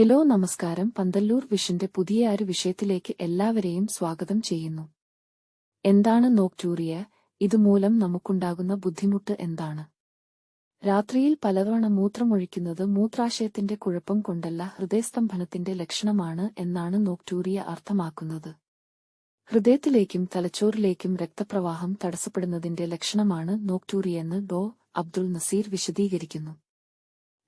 Hello നമസ്കാരം. പന്തല്ലൂർ വിഷന്റെ പുതിയ ഒരു വിഷയത്തിലേക്ക് എല്ലാവരെയും സ്വാഗതം ചെയ്യുന്നു. എന്താണ് നോക്ടൂറിയ? ഇതുമൂലം നമുക്കുണ്ടാകുന്ന ബുദ്ധിമുട്ട് എന്താണ്? രാത്രിയിൽ പലതവണ മൂത്രമൊഴിക്കുന്നത് മൂത്രാശയത്തിന്റെ കുഴപ്പം കൊണ്ടല്ല ഹൃദയസ്തംഭനത്തിന്റെ ലക്ഷണമാണ് എന്നാണ് നോക്ടൂറിയ അർത്ഥമാക്കുന്നത്. ഹൃദയത്തിലേക്കും തലച്ചോറിലേക്കും രക്തപ്രവാഹം തടസ്സപ്പെടുന്നതിന്റെ ലക്ഷണമാണ് നോക്ടൂറിയെന്ന് ഡോ. അബ്ദുൾ നസീർ വിശദീകരിക്കുന്നു.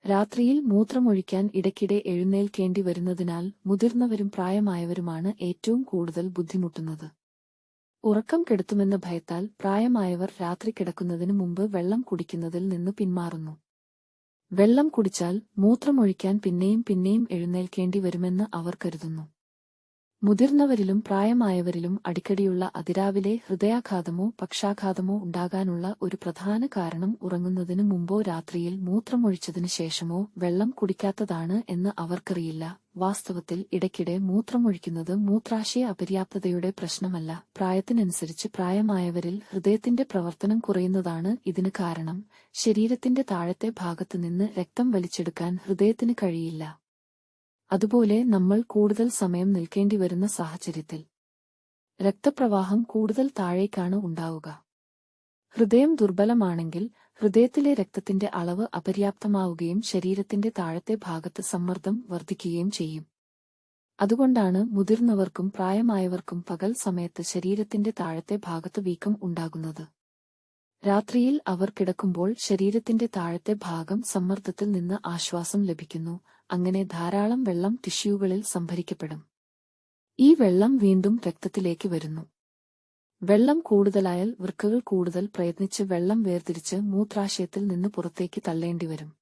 രാത്രിയിൽ മൂത്രമൊഴിക്കാൻ ഇടയ്ക്കിടെ എഴുന്നേൽക്കേണ്ടി വരുന്നതിനാൽ മുതിർന്നവരും പ്രായമായവരുമാണ് ഏറ്റവും കൂടുതൽ ബുദ്ധിമുട്ടുന്നത്. ഉറക്കം കെടുത്തുമെന്ന ഭയത്താൽ പ്രായമായവർ രാത്രി കിടക്കുന്നതിന് മുമ്പ് വെള്ളം കുടിക്കുന്നതിൽ നിന്ന് പിന്മാറുന്നു. വെള്ളം കുടിച്ചാൽ മൂത്രമൊഴിക്കാൻ പിന്നെയും പിന്നെയും എഴുന്നേൽക്കേണ്ടി വരുമെന്ന് അവർ കരുതുന്നു. മുതിർന്നവരിലും പ്രായമായവരിലും അടിക്കടിയുള്ള അതിരാവിലെ ഹൃദയാഘാതമോ പക്ഷാഘാതമോ ഉണ്ടാകാനുള്ള ഒരു പ്രധാന കാരണം ഉറങ്ങുന്നതിനു മുമ്പോ രാത്രിയിൽ മൂത്രമൊഴിച്ചതിനു ശേഷമോ വെള്ളം കുടിക്കാത്തതാണ് എന്ന് അവർക്കറിയില്ല. വാസ്തവത്തിൽ ഇടയ്ക്കിടെ മൂത്രമൊഴിക്കുന്നത് മൂത്രാശയ അപര്യാപ്തതയുടെ പ്രശ്നമല്ല. പ്രായത്തിനനുസരിച്ച് പ്രായമായവരിൽ ഹൃദയത്തിന്റെ പ്രവർത്തനം കുറയുന്നതാണ് ഇതിന് കാരണം. ശരീരത്തിന്റെ താഴത്തെ ഭാഗത്തുനിന്ന് രക്തം വലിച്ചെടുക്കാൻ ഹൃദയത്തിന് കഴിയില്ല. അതുപോലെ നമ്മൾ കൂടുതൽ സമയം നിൽക്കേണ്ടി വരുന്ന സാഹചര്യത്തിൽ രക്തപ്രവാഹം കൂടുതൽ താഴേക്കാണ് ഉണ്ടാവുക. ഹൃദയം ദുർബലമാണെങ്കിൽ ഹൃദയത്തിലെ രക്തത്തിന്റെ അളവ് അപര്യാപ്തമാവുകയും ശരീരത്തിന്റെ താഴത്തെ ഭാഗത്ത് സമ്മർദ്ദം വർദ്ധിക്കുകയും ചെയ്യും. അതുകൊണ്ടാണ് മുതിർന്നവർക്കും പ്രായമായവർക്കും പകൽ സമയത്ത് ശരീരത്തിന്റെ താഴത്തെ ഭാഗത്ത് വീക്കം ഉണ്ടാകുന്നത്. രാത്രിയിൽ അവർ കിടക്കുമ്പോൾ ശരീരത്തിന്റെ താഴത്തെ ഭാഗം സമ്മർദ്ദത്തിൽ നിന്ന് ആശ്വാസം ലഭിക്കുന്നു. അങ്ങനെ ധാരാളം വെള്ളം ടിഷ്യൂകളിൽ സംഭരിക്കപ്പെടും. ഈ വെള്ളം വീണ്ടും രക്തത്തിലേക്ക് വരുന്നു. വെള്ളം കൂടുതലായാൽ വൃക്കകൾ കൂടുതൽ പ്രയത്നിച്ച് വെള്ളം വേർതിരിച്ച് മൂത്രാശയത്തിൽ നിന്ന് പുറത്തേക്ക് തള്ളേണ്ടിവരും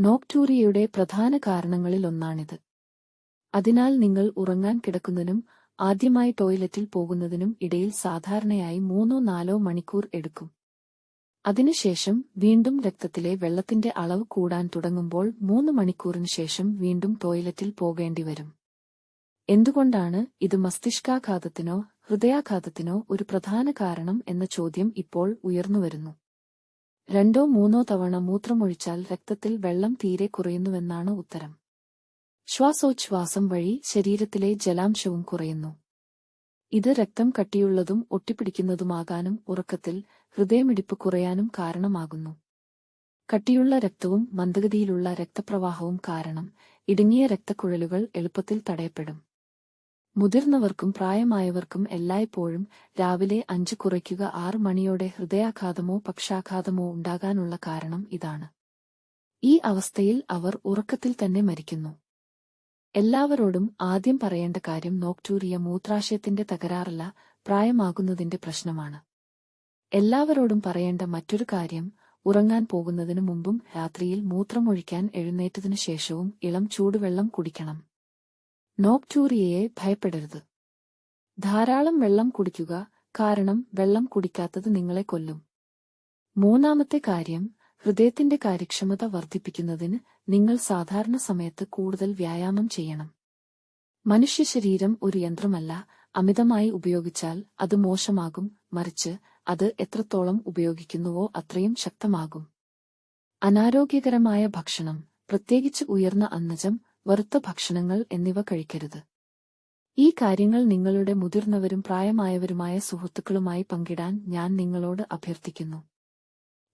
നോക്ടൂറിയയുടെ പ്രധാന കാരണങ്ങളിലൊന്നാണിത്. അതിനാൽ നിങ്ങൾ ഉറങ്ങാൻ കിടക്കുന്നതിനും ആദ്യമായി ടോയ്ലറ്റിൽ പോകുന്നതിനും ഇടയിൽ സാധാരണയായി മൂന്നോ നാലോ മണിക്കൂർ എടുക്കും. അതിനുശേഷം വീണ്ടും രക്തത്തിലെ വെള്ളത്തിന്റെ അളവ് കൂടാൻ തുടങ്ങുമ്പോൾ മൂന്ന് മണിക്കൂറിന് ശേഷം വീണ്ടും ടോയ്ലറ്റിൽ പോകേണ്ടിവരും എന്തുകൊണ്ടാണ് ഇത് മസ്തിഷ്കാഘാതത്തിനോ ഹൃദയാഘാതത്തിനോ ഒരു പ്രധാന കാരണം എന്ന ചോദ്യം ഇപ്പോൾ ഉയർന്നുവരുന്നു രണ്ടോ മൂന്നോ തവണ മൂത്രമൊഴിച്ചാൽ രക്തത്തിൽ വെള്ളം തീരെ കുറയുന്നുവെന്നാണ് ഉത്തരം. ശ്വാസോച്ഛ്വാസം വഴി ശരീരത്തിലെ ജലാംശവും കുറയുന്നു. ഇത് രക്തം കട്ടിയുള്ളതും ഒട്ടിപ്പിടിക്കുന്നതുമാകാനും ഉറക്കത്തിൽ ഹൃദയമിടിപ്പ് കുറയാനും കാരണമാകുന്നു. കട്ടിയുള്ള രക്തവും മന്ദഗതിയിലുള്ള രക്തപ്രവാഹവും കാരണം ഇടുങ്ങിയ രക്തക്കുഴലുകൾ എളുപ്പത്തിൽ തടയപ്പെടും. മുതിർന്നവർക്കും പ്രായമായവർക്കും എല്ലായ്പ്പോഴും രാവിലെ അഞ്ച് കുറയ്ക്കുക ആറ് മണിയോടെ ഹൃദയാഘാതമോ പക്ഷാഘാതമോ ഉണ്ടാകാനുള്ള കാരണം ഇതാണ്. ഈ അവസ്ഥയിൽ അവർ ഉറക്കത്തിൽ തന്നെ മരിക്കുന്നു. എല്ലാവരോടും ആദ്യം പറയേണ്ട കാര്യം നോക്ടൂറിയ മൂത്രാശയത്തിന്റെ തകരാറല്ല പ്രായമാകുന്നതിന്റെ പ്രശ്നമാണ്. എല്ലാവരോടും പറയേണ്ട മറ്റൊരു കാര്യം ഉറങ്ങാൻ പോകുന്നതിനു മുമ്പും രാത്രിയിൽ മൂത്രമൊഴിക്കാൻ എഴുന്നേറ്റതിനു ശേഷവും ഇളം ചൂടുവെള്ളം കുടിക്കണം. നോക്ടൂറിയയെ ഭയപ്പെടരുത്. ധാരാളം വെള്ളം കുടിക്കുക കാരണം വെള്ളം കുടിക്കാത്തത് നിങ്ങളെ കൊല്ലും. മൂന്നാമത്തെ കാര്യം ഹൃദയത്തിന്റെ കാര്യക്ഷമത വർദ്ധിപ്പിക്കുന്നതിന് നിങ്ങൾ സാധാരണ സമയത്ത് കൂടുതൽ വ്യായാമം ചെയ്യണം. മനുഷ്യ ശരീരം ഒരു യന്ത്രമല്ല അമിതമായി ഉപയോഗിച്ചാൽ അത് മോശമാകും മറിച്ച് അത് എത്രത്തോളം ഉപയോഗിക്കുന്നുവോ അത്രയും ശക്തമാകും. അനാരോഗ്യകരമായ ഭക്ഷണം പ്രത്യേകിച്ച് ഉയർന്ന അന്നജം വറുത്ത ഭക്ഷണങ്ങൾ എന്നിവ കഴിക്കരുത്. ഈ കാര്യങ്ങൾ നിങ്ങളുടെ മുതിർന്നവരും പ്രായമായവരുമായ സുഹൃത്തുക്കളുമായി പങ്കിടാൻ ഞാൻ നിങ്ങളോട് അഭ്യർത്ഥിക്കുന്നു.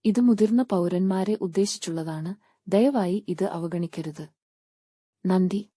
ഇത് മുതിർന്ന പൗരന്മാരെ ഉദ്ദേശിച്ചുള്ളതാണ് ദയവായി ഇത് അവഗണിക്കരുത്. നന്ദി.